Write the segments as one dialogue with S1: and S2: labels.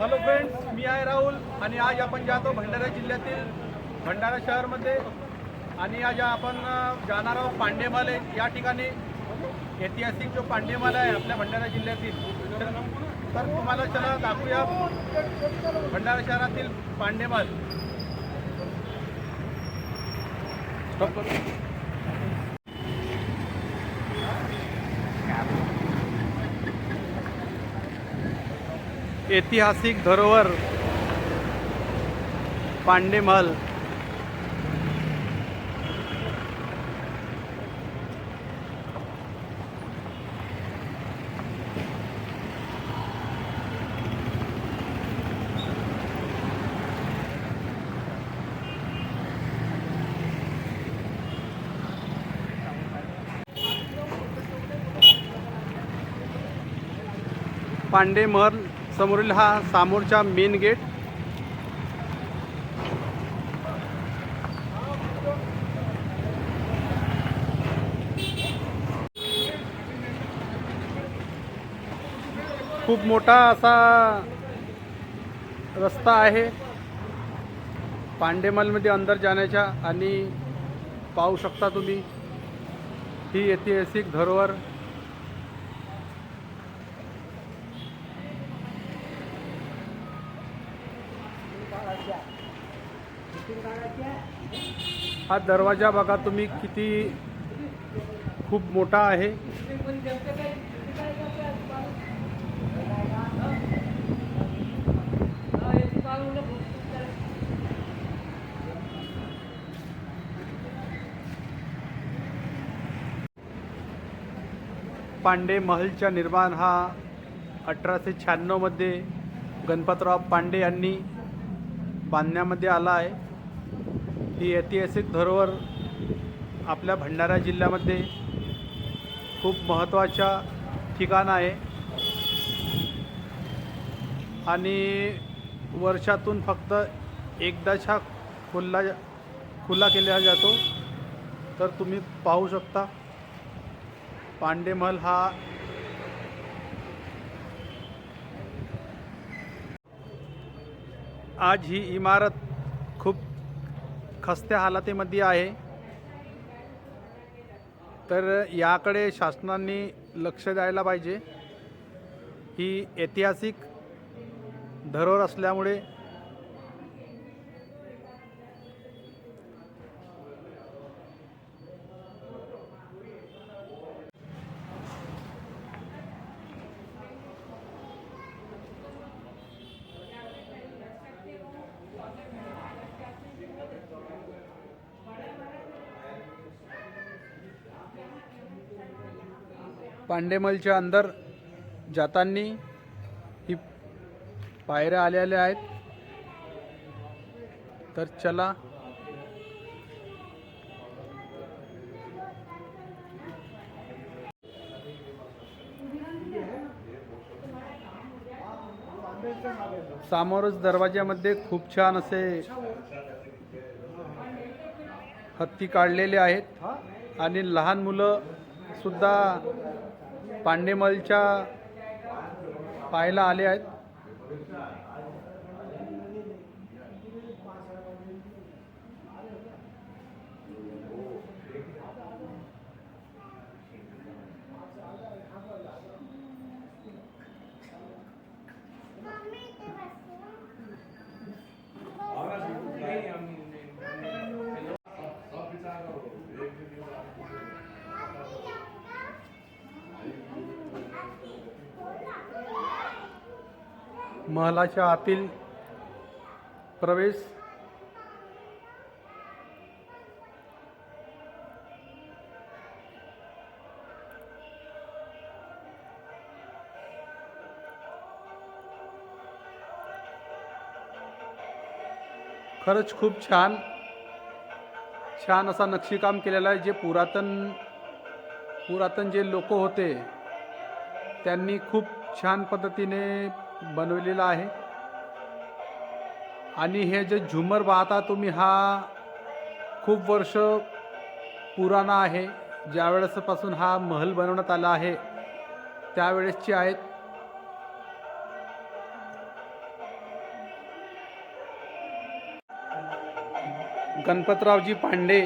S1: Hello friends मी आहे राहुल आणि आज आपण जातो भंडारा जिल्ह्यातील भंडारा शहरमध्ये. आणि आज आपण जाणार आहोत पांडेमाले. या ठिकाणी ऐतिहासिक जो पांडेमाला आहे आपल्या भंडारा जिल्ह्यातील. तर तर तुम्हाला चला दाखवूया भंडारा शहरातील पांडेमाल. ऐतिहासिक धरोहर पांडेमहल पांडे महल समोरील हा समोरचा मेन गेट खूप मोठा असा रस्ता आहे. पांडेमलमध्ये अंदर जाण्याच्या आणि पाहू शकता तुम्ही. ही ऐतिहासिक धरोहर हा दरवाजा बघा तुम्ही किती खूप मोठा आहे. पांडे महलचा निर्माण हा अठराशे शहाण्णवमध्ये गणपतराव पांडे यांनी बांधण्यामध्ये आला आहे. ही ऐतिहासिक धरोहर आपल्या भंडारा जिल्ह्यामध्ये खूप महत्त्वाच्या ठिकाण आहे. आणि वर्षातून फक्त एकदाच हा खुल्ला खुला केला जातो. तर तुम्ही पाहू शकता. पांडेमहल हा आज ही इमारत खूप खस्त्या हालतीमध्ये आहे. तर याकडे शासनाने लक्ष द्यायला पाहिजे. ही ऐतिहासिक धरोहर असल्यामुळे पांडेमलच्या अंदर जाताना ही पायऱ्या आलेल्या आहेत. तर चला. समोरच दरवाज्यामध्ये खूप छान असे हत्ती काढलेले आहेत. आणि लहान मुलं सुद्धा पांडेमलच्या पाहायला आले आहेत. महालाच्या आतील प्रवेश. खरंच खूप छान. छान असा नक्षीकाम केलेला आहे. जे पुरातन पुरातन जे लोक होते त्यांनी खूप छान पद्धतीने बनवलेला आहे. आणि हे जे झुमर पाहता तुम्ही हा खूप वर्ष पुराणा आहे. ज्या वेळेसपासून हा महल बनवण्यात आला आहे त्यावेळेसची आहेत. गणपतरावजी पांडे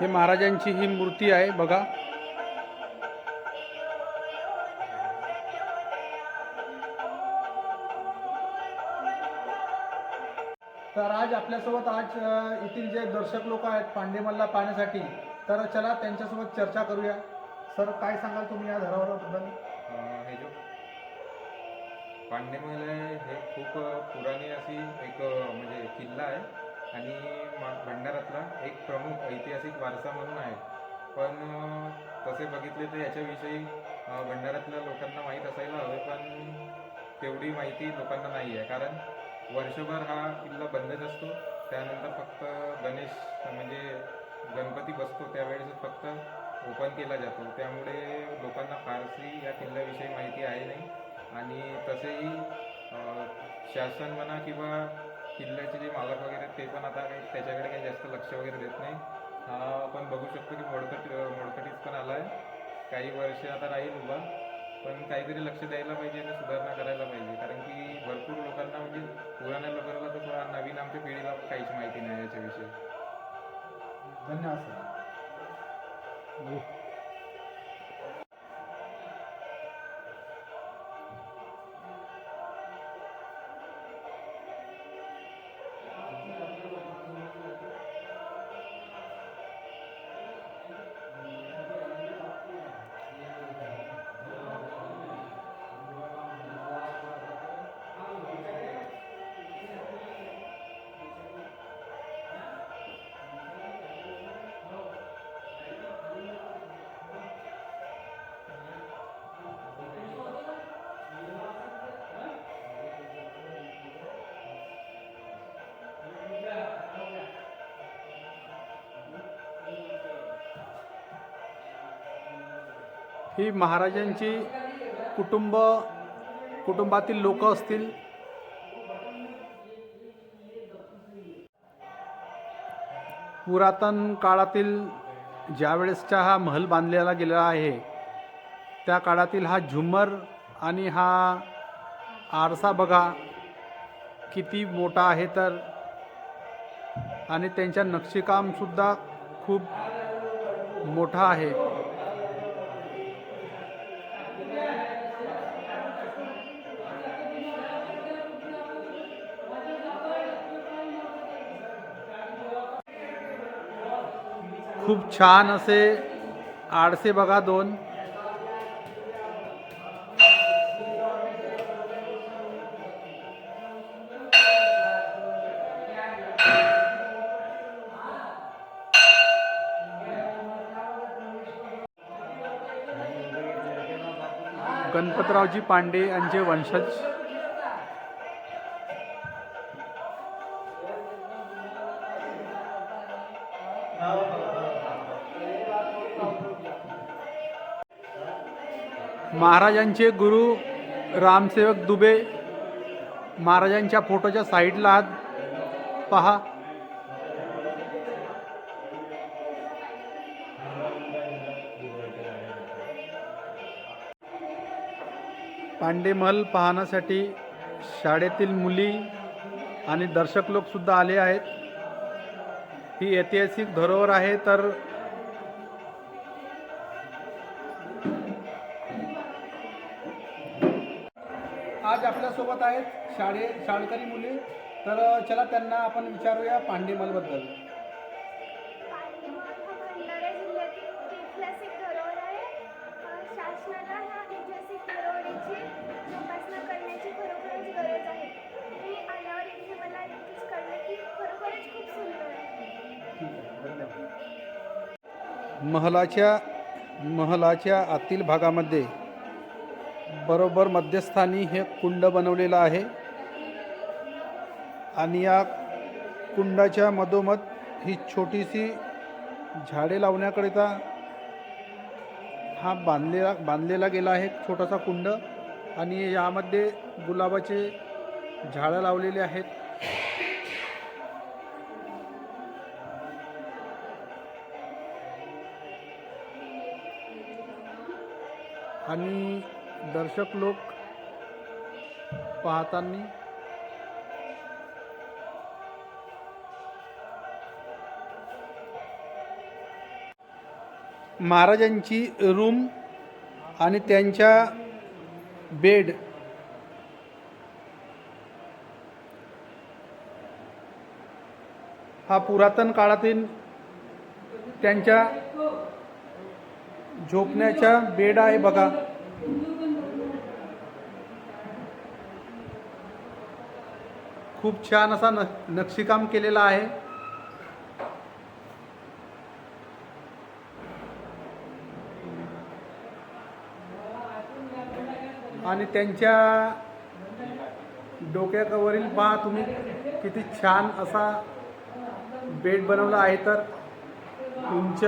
S1: हे महाराजांची ही मूर्ती आहे बघा. तर आज आपल्यासोबत आज येथील जे दर्शक लोक आहेत पांडेमलला पाहण्यासाठी तर चला त्यांच्यासोबत चर्चा करूया. सर काय सांगाल तुम्ही या धरावराबद्दल?
S2: अं, हे जो पांडेमल हे खूप पुराणी अशी एक म्हणजे किल्ला आहे आणि भंडारातला एक प्रमुख ऐतिहासिक वारसा म्हणून आहे. पण तसे बघितले तर याच्याविषयी भंडाऱ्यातल्या लोकांना माहीत असायला हवे पण तेवढी माहिती लोकांना नाही आहे कारण वर्षभर हा किल्ला बंदच असतो. त्यानंतर फक्त गणेश म्हणजे गणपती बसतो. त्यावेळेस फक्त ओपन केला जातो. त्यामुळे लोकांना फारशी या किल्ल्याविषयी माहिती आहे नाही. आणि तसेही शासन म्हणा किंवा किल्ल्याचे जे मालक वगैरे आहेत, ते पण आता काही त्याच्याकडे काही जास्त लक्ष वगैरे देत नाही. हा आपण बघू शकतो की मोडकट मोडकटीत पण आला आहे काही वर्ष आता राहील उभा. पण काहीतरी लक्ष द्यायला पाहिजे आणि सुधारणा करायला पाहिजे. कारण की भरपूर लोकांना म्हणजे पुराण्या लोकांना तर थोडा नवीन आमच्या पिढीला काहीच माहिती नाही याच्याविषयी.
S1: धन्यवाद सर. ही महाराजांची कुटुंब कुटुंबातील लोक असतील. पुरातन काळातील ज्यावेळेसचा हा महल बांधलेला गेलेला आहे त्या काळातील हा झुमर आणि हा आरसा बघा किती मोठा आहे तर. आणि त्यांच्या नक्षीकामसुद्धा खूप मोठा आहे. खूप छान असे आडसे बघा दोन. गणपतरावजी पांडे यांचे वंशज. महाराजांचे गुरु रामसेवक दुबे महाराजांच्या फोटोच्या साईडला आहात. पहा. पांडेमहल पाहण्यासाठी शाळेतील मुली आणि दर्शक लोकसुद्धा आले आहेत. ही ऐतिहासिक धरोहर आहे तर आज आपल्यासोबत आहेत शाळे शाळकरी मुले. तर चला त्यांना आपण विचारूया पांडेमलबद्दल महलाच्या महलाच्या आतील भागामध्ये बरोबर मध्यस्थानी हे कुंड बनवलेलं आहे. आणि या कुंडाच्या मधोमध ही छोटीशी झाडे लावण्याकरिता हा बांधलेला बांधलेला गेला आहे छोटासा कुंड. आणि यामध्ये गुलाबाचे झाडं लावलेले आहेत. आणि दर्शक लोक पाहताना महाराजांची रूम आणि त्यांच्या बेड हा पुरातन काळातील त्यांच्या झोपण्याच्या बेड आहे बघा. खूप छान असा न नक्षीकाम केलेला आहे. आणि त्यांच्या डोक्यावरील पहा तुम्ही किती छान असा बेड बनवला आहे तर उंच.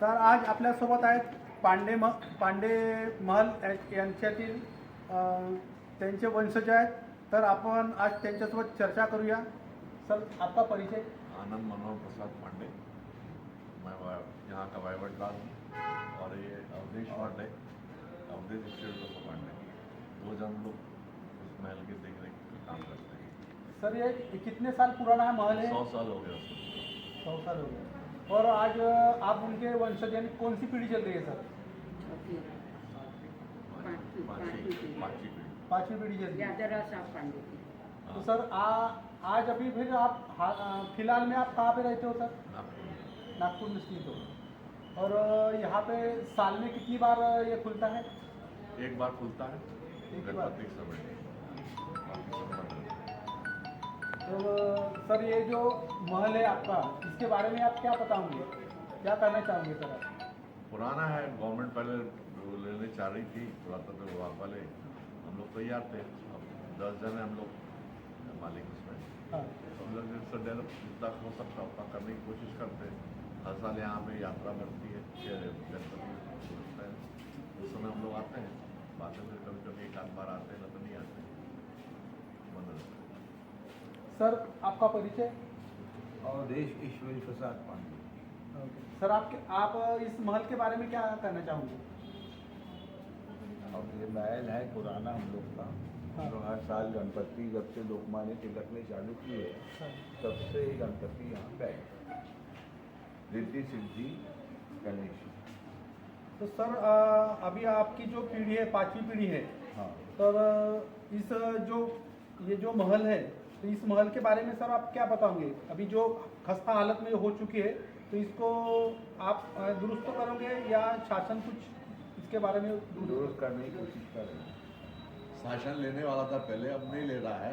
S1: तर आज आपल्यासोबत आहेत पांडे म पांडे महल यांच्यातील त्यांचे वंशज आहेत. तर आपण आज त्यांच्यासोबत चर्चा करूया. सर आपका परिचय.
S3: आनंद मनोहर प्रसाद पांडे. मैं यहाँ का वायवटलाल हूँ और ये अवधेश पांडे अवधेश ईश्वर पांडे। दो जन लोग इस महल के देख रेख का काम करते हैं।
S1: सर ये कितने साल पुराना है महल है?
S3: सौ साल हो गया
S1: सौ साल हो गए और आज आप उनके वंशज यानी कौन सी पीढ़ी चल रही है सर?
S3: पाँचवी पाँचवी पीढ़ी।
S1: पांचवी पीढ़ी रही है। तो सर आ, आज अभी फिर आप फ़िलहाल में आप कहाँ पे रहते हो सर?
S3: नागपुर। में।
S1: स्थित हो। और यहाँ पे साल में कितनी बार ये खुलता है?
S3: एक बार खुलता है।
S1: एक बार। तो सर ये जो महल है आपका इसके बारे में आप क्या बताओगे? क्या करना चाहोगे सर आप?
S3: पुराना है गवर्नमेंट पहले लेने चाह रही थी पुरातत्व विभाग वाले। हम लोग तैयार थे। अब दस जन हम लोग मालिक उसमें।
S1: हाँ।
S3: हम लोग जैसे डेवलप जितना हो सकता है उतना करने की कोशिश करते हैं। हर साल यहाँ पे यात्रा बनती है गणपति उस समय हम लोग आते हैं बाद में फिर कभी कभी एक आध बार आते हैं ना तो नहीं आते बंद रहता
S1: सर आपका परिचय?
S4: अवधेश ईश्वरी प्रसाद पांडे।
S1: सर आपके आप इस महल के बारे में क्या कहना चाहोगे?
S4: अब ये महल है पुराना हम लोग का। हम लोग हर साल गणपति जब से लोकमान्य तिलक ने चालू की है तब से ये गणपति यहाँ पे रिद्धि सिद्धि गणेश
S1: तो सर अ, अभी आपकी जो पीढ़ी है पांचवी पीढ़ी है
S4: हाँ।
S1: सर इस जो ये जो महल है तो इस महल के बारे में सर आप क्या बताओगे? अभी जो खस्ता हालत में हो चुकी है तो इसको आप दुरुस्त करोगे या शासन कुछ इसके बारे में दुरुस्त
S4: करने की कोशिश कर रहे हैं।
S3: शासन लेने वाला था पहले अब नहीं ले रहा है।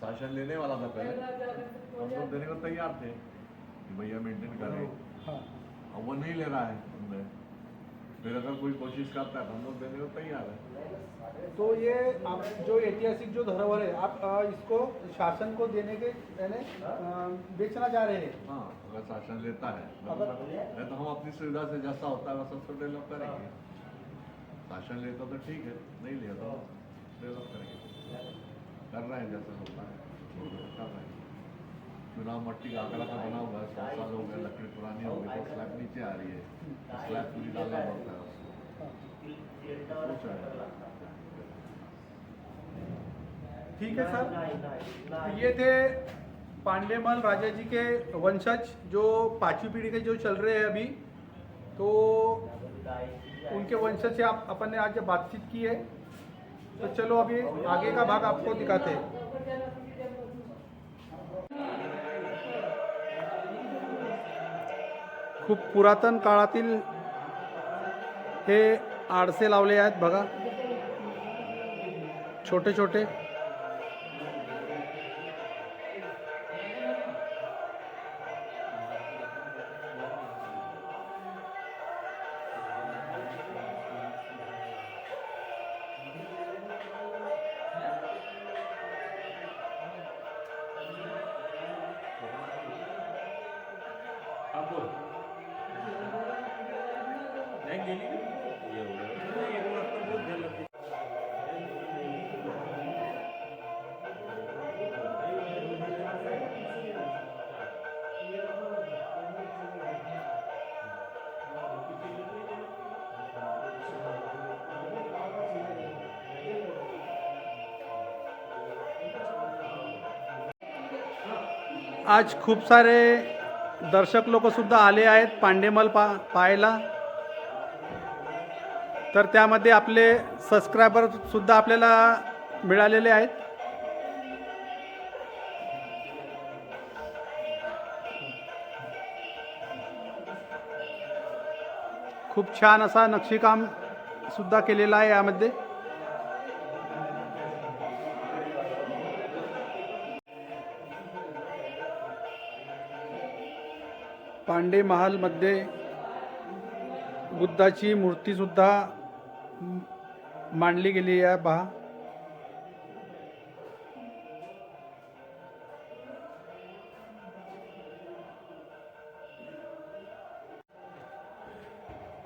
S3: शासन लेने वाला था पहले। हम लोग देने को तैयार थे कि भैया मेंटेन करें।
S1: हाँ।
S3: अब वो नहीं ले रहा है। हमने फिर अगर कोई कोशिश करता है तो हम लोग देने को तैयार है।
S1: तो ये आप जो ऐतिहासिक जो धरोहर है आप इसको शासन को देने के यानी बेचना चाह रहे हैं?
S3: हाँ अगर शासन लेता है
S1: अगर-
S3: तो हम अपनी सुविधा से जैसा होता है वैसा उसको डेवलप करेंगे। शासन लेता तो ठीक है नहीं लिया तो डेवलप करेंगे। कर रहे हैं जैसा होता है कर रहे हैं। चुनाव मट्टी का आंकड़ा का बना हुआ है सौ साल हो गए लकड़ी पुरानी हो गई तो स्लैब नीचे आ रही है। स्लैब पूरी डालना पड़ता है उसको।
S1: ठीक है सर। तो ये थे पांडेमल राजा जी के वंशज, जो पांचवी पीढ़ी के जो चल रहे हैं अभी। तो उनके वंशज से आप अपन ने आज जब बातचीत की है तो चलो अभी आगे का भाग आपको दिखाते हैं। खूप पुरातन काळातील हे आडसे लावले आहेत बघा. छोटे छोटे आज खूप सारे दर्शक लोकसुद्धा आले आहेत पांडेमल पा पाहायला. तर त्यामध्ये आपले सबस्क्रायबरसुद्धा आपल्याला मिळालेले आहेत. खूप छान असा नक्षीकाम सुद्धा केलेला आहे यामध्ये. पांडे महालमध्ये बुद्धाची मूर्तीसुद्धा मांडली गेली आहे. पहा.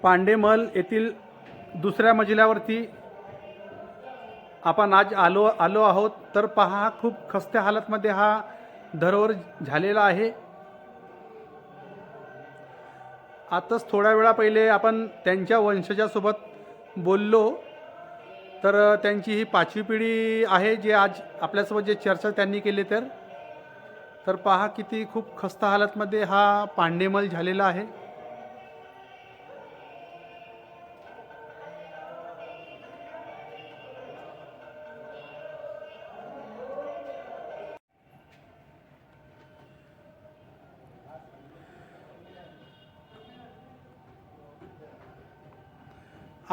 S1: पांडेमल येथील दुसऱ्या मजल्यावरती आपण आज आलो आलो आहोत. तर पहा हा खूप खस्त्या हालतमध्ये हा धरोहर झालेला आहे. आताच थोड्या वेळा पहिले आपण त्यांच्या वंशजासोबत बोललो तर त्यांची ही पाचवी पिढी आहे जे आज आपल्यासोबत जे चर्चा त्यांनी केली तर. तर पहा किती खूप खस्ता हालतमध्ये हा पांडेमल झालेला आहे.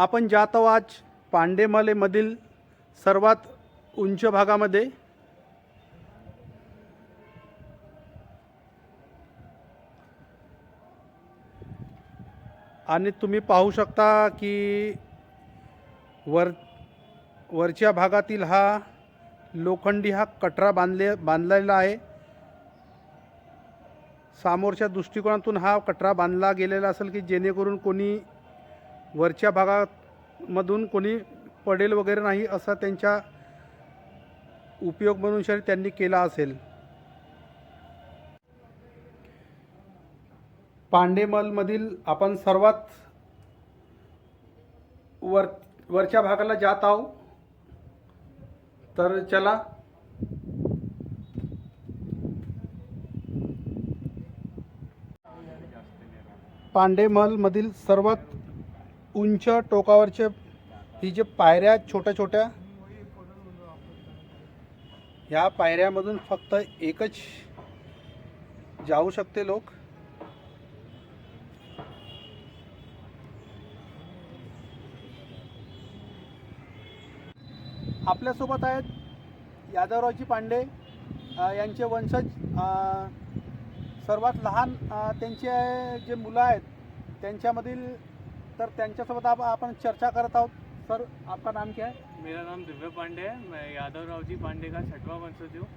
S1: आपण जात आहोत आज पांडेमलेमधील सर्वात उंच भागामध्ये. आणि तुम्ही पाहू शकता की वर वरच्या भागातील हा लोखंडी हा कटरा बांधले बांधलेला आहे. समोरच्या दृष्टिकोनातून हा कटरा बांधला गेलेला असेल की जेणेकरून कोणी वरच्या भागामधून कोणी पडेल वगैरे नाही असा त्यांच्या उपयोग म्हणून शरी त्यांनी केला असेल. पांडेमलमधील आपण सर्वात वर वरच्या भागाला जात आहो तर चला. पांडेमलमधील सर्वात उंच टोकावरचे ही जे पायऱ्या छोट्या छोट्या ह्या पायऱ्यामधून फक्त एकच जाऊ शकते लोक. आपल्यासोबत आहेत यादवरावजी पांडे यांचे वंशज सर्वात लहान त्यांचे जे मुलं आहेत त्यांच्यामधील तर त्यांच्यासोबत आप आपण चर्चा करत आहोत. सर आपका नाम क्या है?
S5: मेरा नाम दिव्य पांडे है। मैं यादव राव जी पांडे का छठवा वंशज हूँ।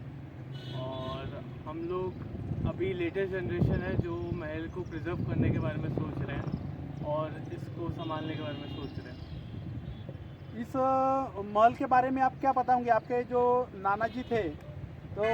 S5: और हम लोग अभी लेटेस्ट जनरेशन है जो महल को प्रिजर्व करने के बारे में सोच रहे हैं और इसको संभालने के बारे में सोच रहे हैं।
S1: इस अ, महल के बारे में आप क्या बताओगे आपके जो नाना जी थे तो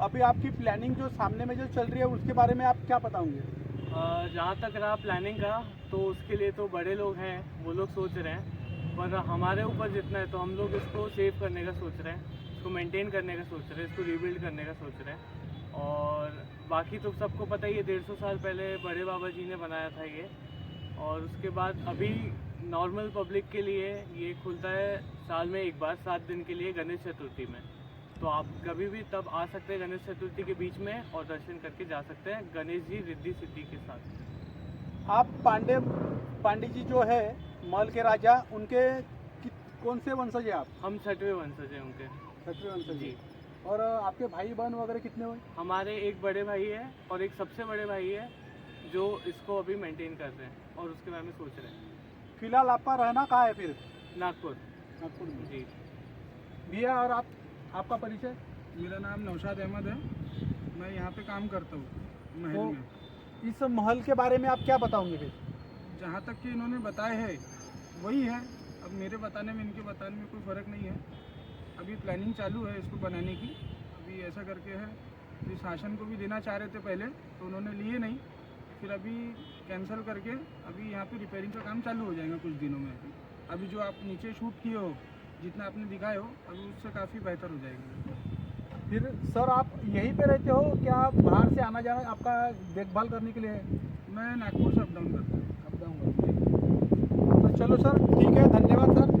S1: अभी आपकी प्लानिंग जो सामने में जो चल रही है उसके बारे में आप क्या बताओगे
S5: जहाँ तक रहा प्लानिंग का तो उसके लिए तो बड़े लोग हैं, वो लोग सोच रहे हैं। पर हमारे ऊपर जितना है तो हम लोग इसको सेव करने का सोच रहे हैं। इसको मेंटेन करने का सोच रहे हैं, इसको रिबिल्ड करने का सोच रहे हैं। और बाकी तो सबको पता ही है, डेढ़ सौ साल पहले बड़े बाबा जी ने बनाया था ये। और उसके बाद अभी नॉर्मल पब्लिक के लिए ये खुलता है साल में एक बार, सात दिन के लिए गणेश चतुर्थी में। तो आप कभी भी तब आ सकते हैं गणेश चतुर्थी के बीच में और दर्शन करके जा सकते हैं गणेश जी रिद्धि सिद्धि के साथ।
S1: आप पांडे पांडे जी जो है मल के राजा उनके कौन से वंशज हैं आप?
S5: हम छठवें वंशज हैं उनके।
S1: छठवें वंशज
S5: जी।
S1: और आपके भाई बहन वगैरह कितने हुए?
S5: हमारे एक बड़े भाई है और एक सबसे बड़े भाई है जो इसको अभी मेंटेन कर रहे हैं और उसके बारे में सोच रहे हैं।
S1: फ़िलहाल आपका रहना कहाँ है फिर?
S5: नागपुर।
S1: नागपुर
S5: जी।
S1: भैया और आप आपका परिचय?
S6: मेरा नाम नौशाद अहमद है। मैं यहाँ पे काम करता हूँ महल
S1: तो-
S6: में।
S1: इस महल के बारे में आप क्या बताओगे फिर?
S6: जहाँ तक कि इन्होंने बताया है वही है। अब मेरे बताने में इनके बताने में कोई फ़र्क नहीं है। अभी प्लानिंग चालू है इसको बनाने की। अभी ऐसा करके है अभी शासन को भी देना चाह रहे थे पहले तो उन्होंने लिए नहीं। फिर अभी कैंसिल करके अभी यहाँ पे रिपेयरिंग का काम चालू हो जाएगा कुछ दिनों में। अभी अभी जो आप नीचे शूट किए हो जितना आपने दिखाए हो अभी उससे काफ़ी बेहतर हो जाएगी।
S1: फिर सर आप यहीं पे रहते हो? क्या बाहर से आना जाना आपका देखभाल करने के लिए?
S6: मैं नागपुर से अप डाउन करता हूँ। अप डाउन करता हूँ।
S1: तो चलो सर ठीक है धन्यवाद सर।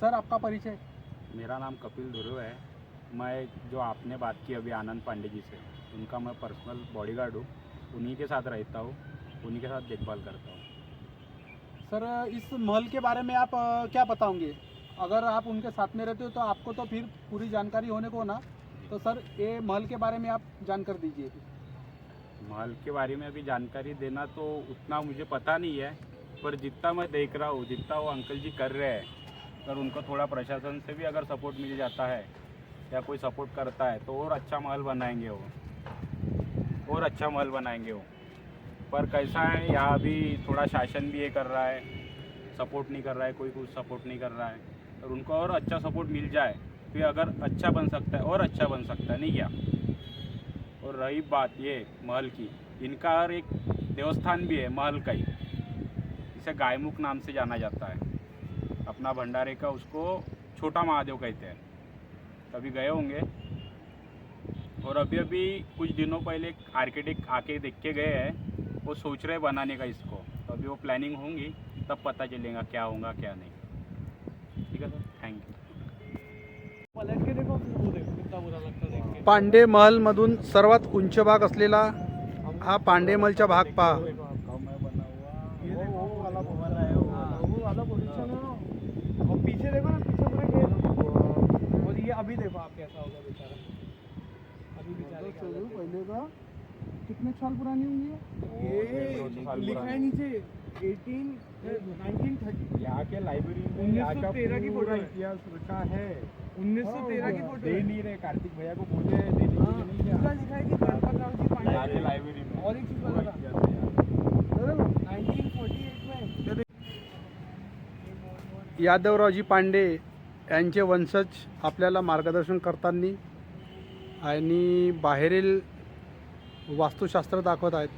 S1: सर आपका परिचय?
S7: मेरा नाम कपिल ध्रुव है। मैं जो आपने बात की अभी आनंद पांडे जी से उनका मैं पर्सनल बॉडीगार्ड हूँ। उन्हीं के साथ रहता हूँ। उन्हीं के साथ देखभाल करता हूँ।
S1: सर इस महल के बारे में आप क्या बताओगे? अगर आप उनके साथ में रहते हो तो आपको तो फिर पूरी जानकारी होने को ना? तो सर ये महल के बारे में आप जानकर दीजिए।
S7: महल के बारे में अभी जानकारी देना तो उतना मुझे पता नहीं है पर जितना मैं देख रहा हूँ जितना वो अंकल जी कर रहे हैं अगर उनको थोड़ा प्रशासन से भी अगर सपोर्ट मिल जाता है या कोई सपोर्ट करता है तो और अच्छा महल बनाएँगे वो। और अच्छा महल बनाएँगे वो। पर कैसा है? यहाँ अभी थोड़ा शासन भी ये कर रहा है सपोर्ट नहीं कर रहा है, कोई कुछ सपोर्ट नहीं कर रहा है। और उनको और अच्छा सपोर्ट मिल जाए तो अगर अच्छा बन सकता है, और अच्छा बन सकता है, नहीं क्या? और रही बात ये महल की, इनका हर एक देवस्थान भी है महल का ही। इसे गायमुख नाम से जाना जाता है। अपना भंडारे का उसको छोटा महादेव कहते हैं। कभी गए होंगे? और अभी अभी कुछ दिनों पहले एक आर्किटेक्ट आके देख के गए हैं। वो सोच रहे हैं बनाने का इसको। तो अभी वो प्लानिंग होंगी तब पता चलेगा क्या होगा क्या नहीं। ठीक है सर? थैंक यू
S8: पलट के देखो फिर वो देखो कितना बुरा लगता है देख के।
S1: पांडे महल मधून सर्वात उंच भाग असलेला हा पांडे महलचा भाग पहा.
S8: ये देखो वो वाला भवन है वो वाला पोजीशन है और पीछे देखो ना पीछे पूरा खेल और ये अभी देखो आप कैसा होगा बेचारा। अभी बेचारे है।
S6: पहले का कितने साल पुरानी होंगी ये लिखा है नीचे एटीन नाइनटीन थर्टी
S9: यहाँ के लाइब्रेरी में
S8: उन्नीस
S9: यहाँ
S8: सौ
S9: का
S8: तेरह की
S9: पूरा
S8: फोटो।
S9: इतिहास रखा है।
S8: उन्नीस सौ तेरह की फोटो
S9: दे
S8: है।
S9: नहीं रहे कार्तिक भैया को बोले हैं, देने के लिए
S8: पूरा लिखा है कि गणपतराव जी पांडे
S9: यहाँ के
S8: थे।
S9: लाइब्रेरी में।
S8: और एक चीज बता
S9: इतिहास यहाँ।
S8: 1948 में।
S1: यादवरावजी पांडे यांचे वंशज आपल्याला मार्गदर्शन करताना आणि बाहेरील वास्तुशास्त्र दाखवत आहेत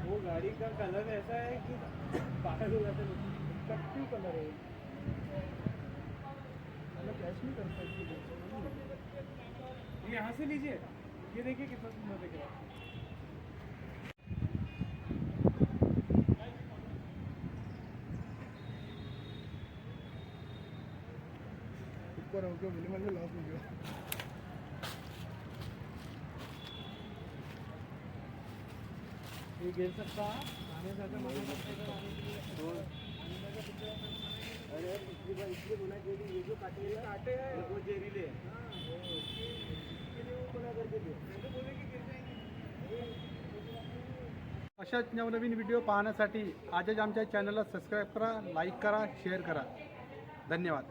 S8: वो गाड़ी का कलर ऐसा है कि बाहर हो जाता है कट्टू कलर है कैश नहीं कर सकती ये यहाँ से लीजिए ये देखिए कितना सुंदर दिख रहा है।
S6: ऊपर होकर बोले मतलब लॉस हो गया
S8: ये गिर सकता आने से मना करते थे आने के लिए। तो आने का कितना अरे पिछली बार इसलिए बोला कि ये जो काटे काटे हैं। वो जहरीले हाँ
S1: अशाच नवनवीन व्हिडिओ पाहण्यासाठी आजच आमच्या चॅनलला सबस्क्राईब करा लाईक करा शेअर करा. धन्यवाद.